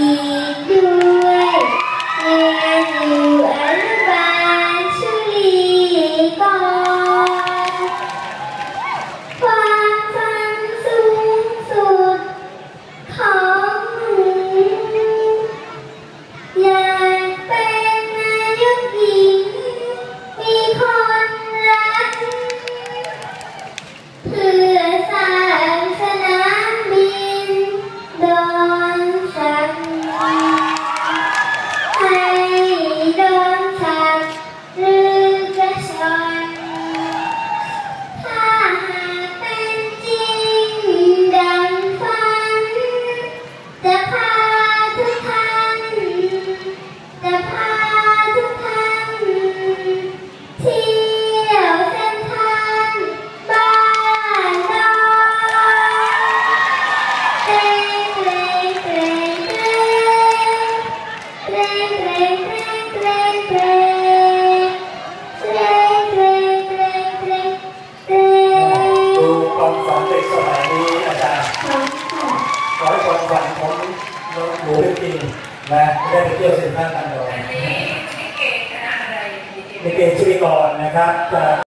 ดีด้วยเรียอยู่อนุบาลชุร่อความฝันสูสุดของ ชีจริงนะไม่ได้ไปเที่ยวเซ็นทรัลกันหรอกันนี้เก่เกณฑ์ชีวิตก่อนนะครับ